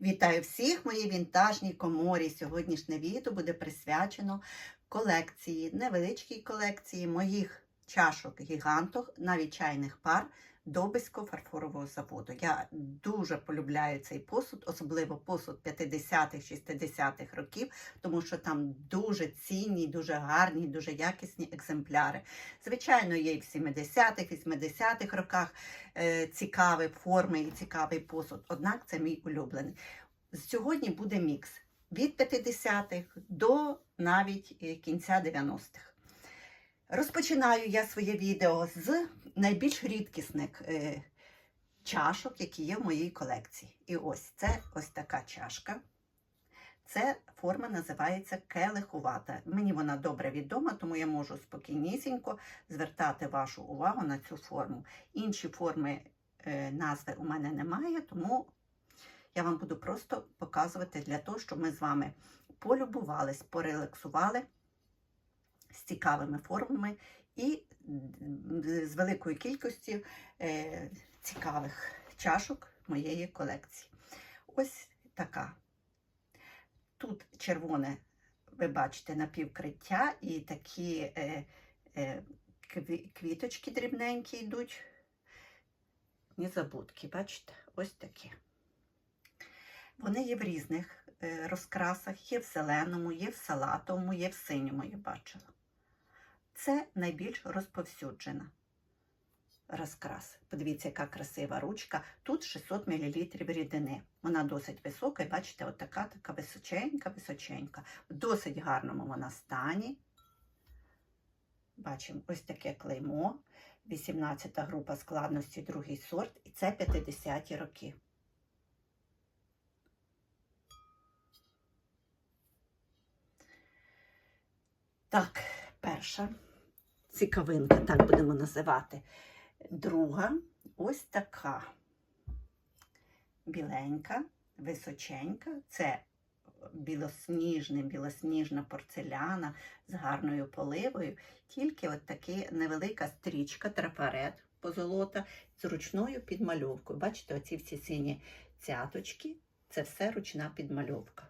Вітаю всіх, мої вінтажній коморі. Сьогоднішнє відео буде присвячено колекції, невеличкій колекції моїх чашок гіганток, навіть чайних пар Добиського фарфорового заводу. Я дуже полюбляю цей посуд, особливо посуд 50-х, 60-х років, тому що там дуже цінні, дуже гарні, дуже якісні екземпляри. Звичайно, є і в 70-х, 80-х роках е, цікаві форми і цікавий посуд. Однак це мій улюблений. Сьогодні буде мікс від 50-х до навіть е, кінця 90-х. Розпочинаю я своє відео з найбільш рідкісних е, чашок, які є в моїй колекції. І ось це ось така чашка. Це форма називається келихувата. Мені вона добре відома, тому я можу спокійнісінько звертати вашу увагу на цю форму. Інші форми е, назви у мене немає, тому я вам буду просто показувати для того, щоб ми з вами полюбувались, порелаксували з цікавими формами і з великою кількістю е, цікавих чашок моєї колекції. Ось така. Тут червоне, ви бачите, напівкриття і такі е, е, квіточки дрібненькі йдуть. Незабудки, бачите? Ось такі. Вони є в різних розкрасах, є в зеленому, є в салатовому, є в синьому, я бачила. Це найбільш розповсюджена розкрас. Подивіться, яка красива ручка. Тут 600 мл рідини. Вона досить висока, і бачите, от така, така височенька, височенька. В досить гарному вона стані. Бачимо ось таке клеймо. 18 група складності, другий сорт, і це 50-ті роки. Так, перша цікавинка, так будемо називати. Друга ось така біленька, височенька. Це білосніжне, білосніжна порцеляна з гарною поливою. Тільки от така невелика стрічка, трафарет позолота з ручною підмальовкою. Бачите, оці всі сині цяточки це все ручна підмальовка.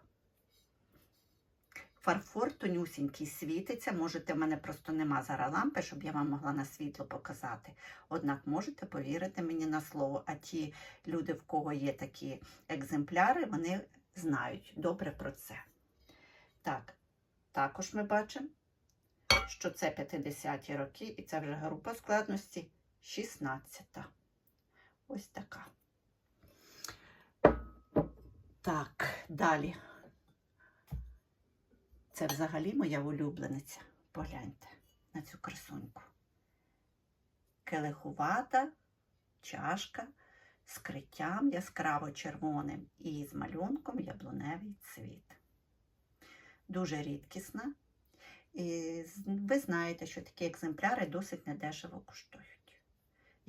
Фарфор тонюсінький світиться. Можете, в мене просто нема зараз лампи, щоб я вам могла на світло показати. Однак можете повірити мені на слово. А ті люди, в кого є такі екземпляри, вони знають добре про це. Так, також ми бачимо, що це 50-ті роки, і це вже група складності 16. Ось така. Так, далі. Це взагалі моя улюблениця. Погляньте на цю красуньку. Келихувата чашка з криттям яскраво червоним і з малюнком яблуневий цвіт. Дуже рідкісна. І ви знаєте, що такі екземпляри досить недешево коштують.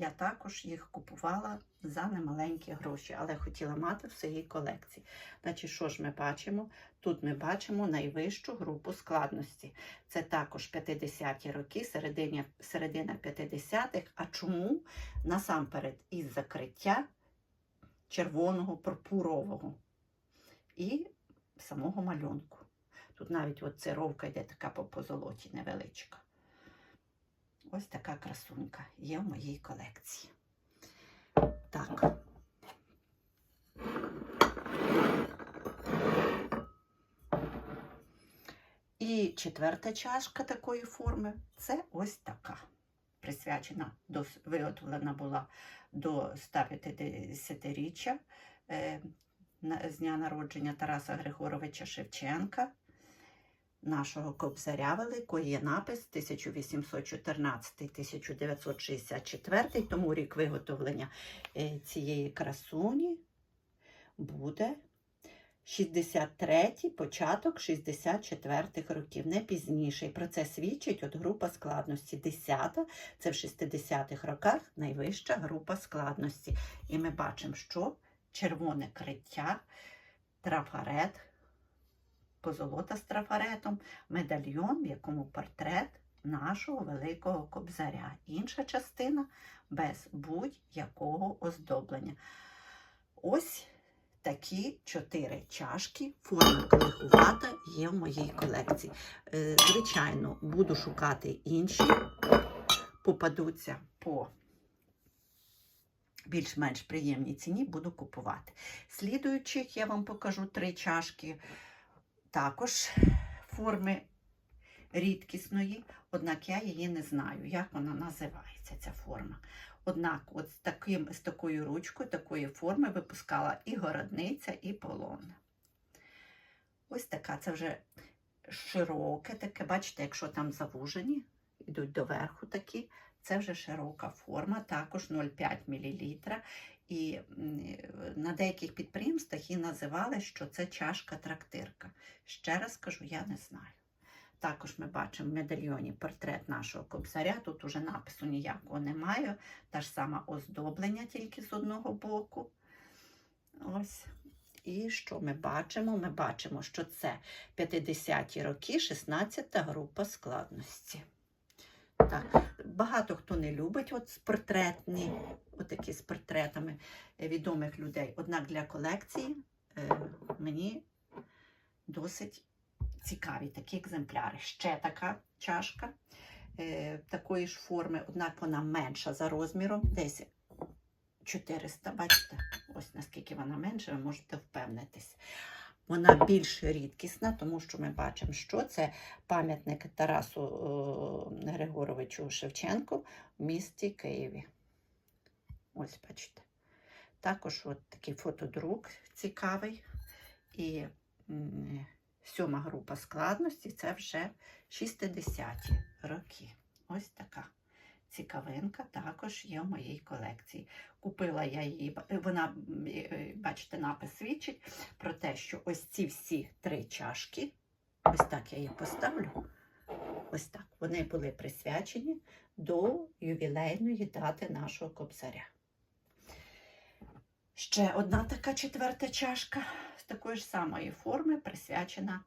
Я також їх купувала за немаленькі гроші, але хотіла мати в своїй колекції. Значить, що ж ми бачимо? Тут ми бачимо найвищу групу складності. Це також 50-ті роки, середина, середина 50-х. А чому? Насамперед, із закриття червоного пурпурового і самого малюнку. Тут навіть от цировка йде така по позолоті невеличка. Ось така красунька є в моїй колекції. Так. І четверта чашка такої форми це ось така. Присвячена, до, виготовлена була до 150-річчя е, з дня народження Тараса Григоровича Шевченка нашого кобзаря великого є напис 1814-1964, тому рік виготовлення е, цієї красуні буде 63-й, початок 64-х років, не пізніше. І про це свідчить от група складності. 10 це в 60-х роках найвища група складності. І ми бачимо, що червоне криття, трафарет, позолота з трафаретом, медальйон, в якому портрет нашого великого кобзаря. Інша частина без будь-якого оздоблення. Ось такі чотири чашки. Форма колихувата є в моїй колекції. Е, Звичайно, буду шукати інші, попадуться по більш-менш приємній ціні, буду купувати. Слідуючих я вам покажу три чашки, також форми рідкісної, однак я її не знаю, як вона називається, ця форма. Однак, от з, таким, з такою ручкою, такої форми випускала і городниця, і полонна. Ось така, це вже широке, таке, бачите, якщо там завужені, йдуть доверху такі, це вже широка форма, також 0,5 мл. І на деяких підприємствах її називали, що це чашка-трактирка. Ще раз кажу, я не знаю. Також ми бачимо в медальйоні портрет нашого кобзаря. Тут уже напису ніякого немає. Та ж сама оздоблення тільки з одного боку. Ось. І що ми бачимо? Ми бачимо, що це 50-ті роки, 16-та група складності. Так, багато хто не любить от портретні, отакі з портретами відомих людей. Однак для колекції е, мені досить цікаві такі екземпляри. Ще така чашка е, такої ж форми, однак вона менша за розміром, десь 400, бачите, ось наскільки вона менша, ви можете впевнитись. Вона більш рідкісна, тому що ми бачимо, що це пам'ятник Тарасу е, Григоровичу Шевченку в місті Києві. Ось бачите. Також от такий фотодрук цікавий. І сьома група складності це вже 60-ті роки. Ось така цікавинка також є в моїй колекції. Купила я її, вона, е, бачите, напис свідчить про те, що ось ці всі три чашки, ось так я їх поставлю. Ось так. Вони були присвячені до ювілейної дати нашого кобзаря. Ще одна така четверта чашка з такої ж самої форми, присвячена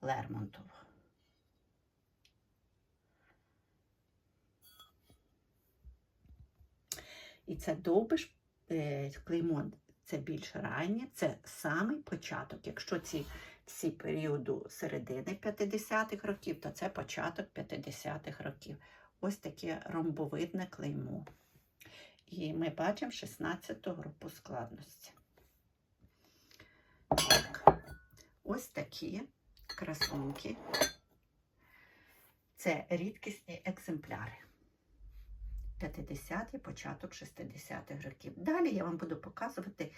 Лермонтову. І це довбиш е, клеймо, це більш раннє, це самий початок. Якщо ці всі періоду середини 50-х років, то це початок 50-х років. Ось таке ромбовидне клеймо. І ми бачимо 16 групу складності. Так. Ось такі красунки. Це рідкісні екземпляри. 50-ті, початок 60-х років. Далі я вам буду показувати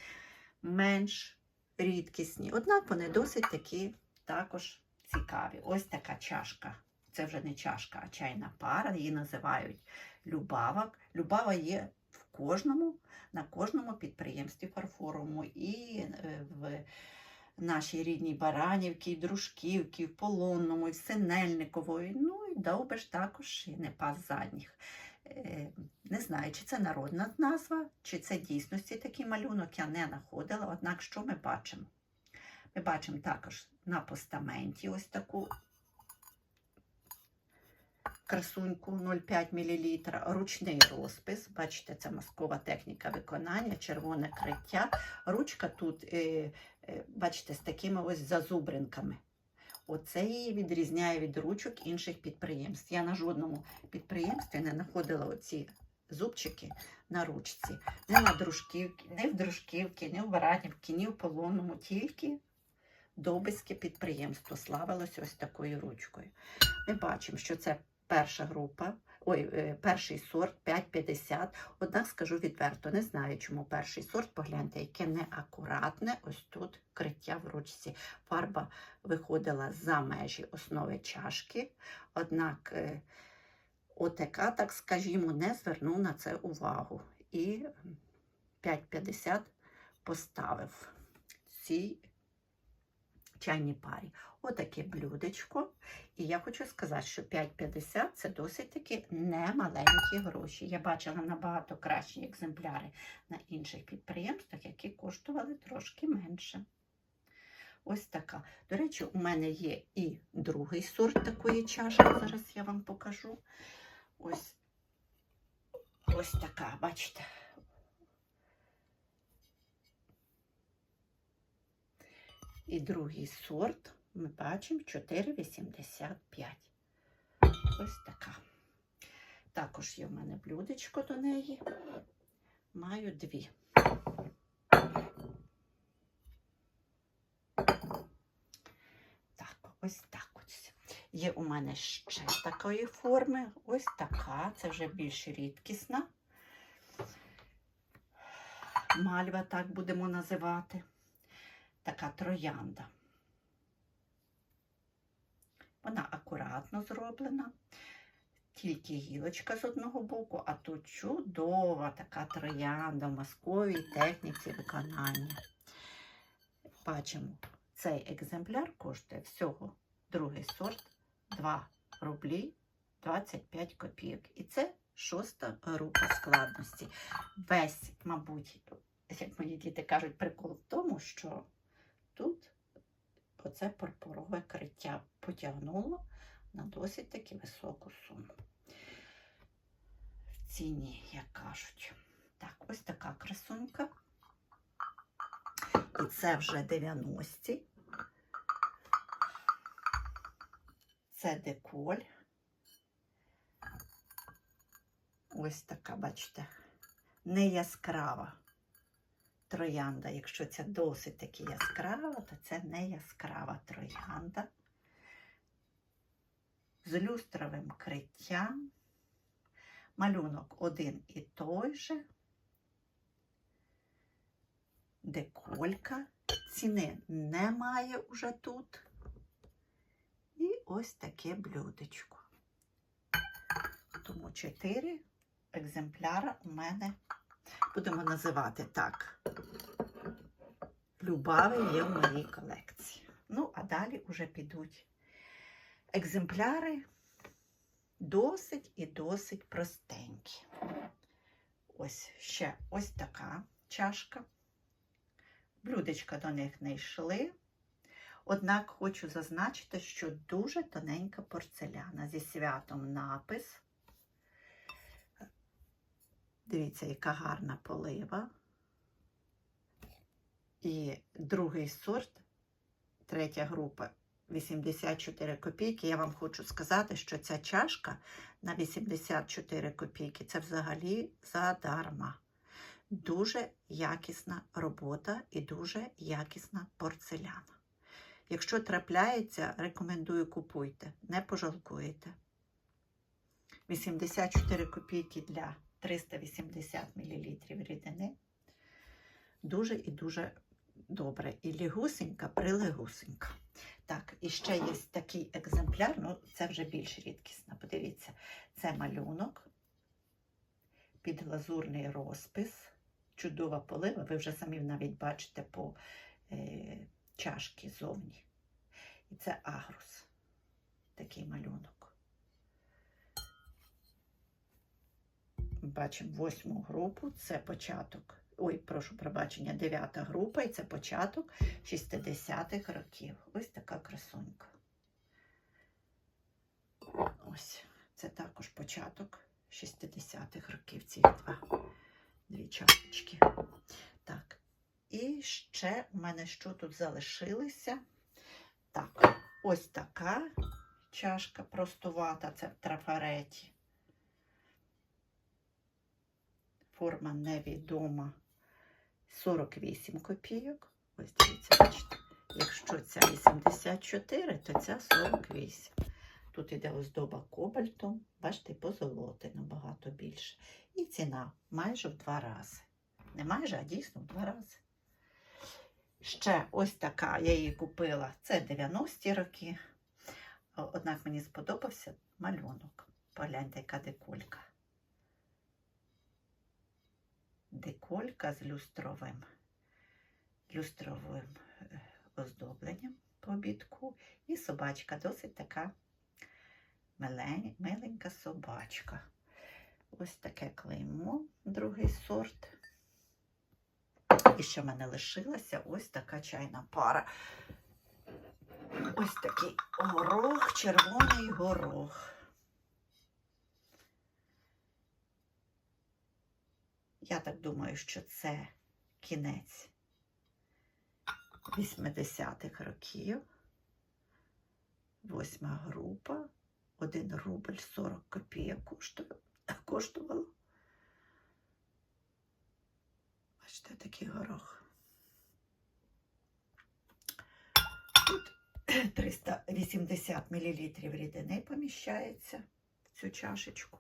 менш рідкісні, однак вони досить такі також цікаві. Ось така чашка. Це вже не чашка, а чайна пара. Її називають Любавок. Любава є в кожному, на кожному підприємстві фарфоровому і е, в нашій рідній Баранівці, і Дружківці, і в Полонному, і в Синельникової. Ну і Довбиш також і не пас задніх. Е, Не знаю, чи це народна назва, чи це дійсності такий малюнок, я не знаходила. Однак, що ми бачимо? Ми бачимо також на постаменті ось таку красуньку 0,5 мл, ручний розпис. Бачите, це маскова техніка виконання, червоне криття. Ручка тут, е, е, бачите, з такими ось зазубринками. Оце її відрізняє від ручок інших підприємств. Я на жодному підприємстві не знаходила оці зубчики на ручці. Не на дружківці, не в дружківці, не в Баранівці, ні в полонному, тільки Добиське підприємство славилось ось такою ручкою. Ми бачимо, що це перша група, ой, е, перший сорт 5,50. Однак скажу відверто, не знаю, чому перший сорт. Погляньте, яке неакуратне ось тут криття в ручці. Фарба виходила за межі основи чашки. Однак е, ОТК, так скажімо, не звернув на це увагу. І 5,50 поставив цій чайній парі. Отаке блюдечко. І я хочу сказати, що 5,50 це досить таки немаленькі гроші. Я бачила набагато кращі екземпляри на інших підприємствах, які коштували трошки менше. Ось така. До речі, у мене є і другий сорт такої чашки. Зараз я вам покажу. Ось, ось така, бачите. І другий сорт ми бачимо 4,85. Ось така. Також є в мене блюдечко до неї. Маю дві. Так, ось так ось. Є у мене ще такої форми. Ось така. Це вже більш рідкісна. Мальва, так будемо називати. Така троянда. Вона акуратно зроблена, тільки гілочка з одного боку, а тут чудова така троянда в мазковій техніці виконання. Бачимо, цей екземпляр коштує всього другий сорт 2 рублі 25 копійок. І це шоста група складності. Весь, мабуть, як мої діти кажуть, прикол в тому, що тут оце пурпурове криття потягнуло на досить таки високу суму. В ціні, як кажуть. Так, ось така красунька. І це вже 90-ті. Це деколь. Ось така, бачите, не яскрава троянда. Якщо це досить таки яскрава, то це не яскрава троянда. З люстровим криттям. Малюнок один і той же. Деколька. Ціни немає уже тут. І ось таке блюдечко. Тому чотири екземпляра у мене будемо називати так. Любави є в моїй колекції. Ну, а далі вже підуть екземпляри досить і досить простенькі. Ось ще ось така чашка. Блюдечка до них не йшли. Однак хочу зазначити, що дуже тоненька порцеляна зі святом напис. Дивіться, яка гарна полива. І другий сорт, третя група 84 копійки. Я вам хочу сказати, що ця чашка на 84 копійки це взагалі задарма. Дуже якісна робота і дуже якісна порцеляна. Якщо трапляється, рекомендую купуйте, не пожалкуєте. 84 копійки для 380 мл рідини. Дуже і дуже добре. І лігусенька, прилегусенька. Так, і ще є такий екземпляр, ну це вже більш рідкісно. Подивіться, це малюнок, підглазурний розпис, чудова полива. Ви вже самі навіть бачите по е, чашки зовні. І це агрус, такий малюнок. Бачимо восьму групу, це початок. Ой, прошу пробачення, дев'ята група, і це початок 60-х років. Ось така красунька. Ось, це також початок 60-х років. Ці два дві чашечки. Так, і ще у мене що тут залишилося? Так, ось така чашка простувата, це в трафареті. Форма невідома 48 копійок. Ось дивіться, бачите. Якщо ця 84, то ця 48. Тут іде оздоба кобальтом, бачите, позолоти набагато більше. І ціна майже в два рази. Не майже, а дійсно в два рази. Ще ось така, я її купила. Це 90-ті роки. Однак мені сподобався малюнок. Погляньте, яка деколька. Деколька з люстровим, люстровим е, оздобленням по обідку. І собачка досить така милень, миленька собачка. Ось таке клеймо, другий сорт. І ще в мене лишилася ось така чайна пара. Ось такий горох, червоний горох. Я так думаю, що це кінець 80-х років. Восьма група. 1 рубль 40 копійок коштувало. Бачите, такий горох. Тут 380 мл рідини поміщається в цю чашечку.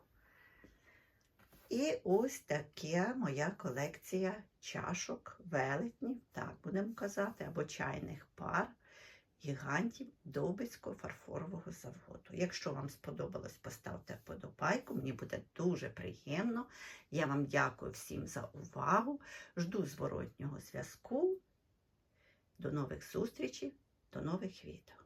І ось таке моя колекція чашок велетнів, так будемо казати, або чайних пар гігантів Довбицького фарфорового заводу. Якщо вам сподобалось, поставте вподобайку, мені буде дуже приємно. Я вам дякую всім за увагу. Жду зворотнього зв'язку. До нових зустрічей, до нових відео.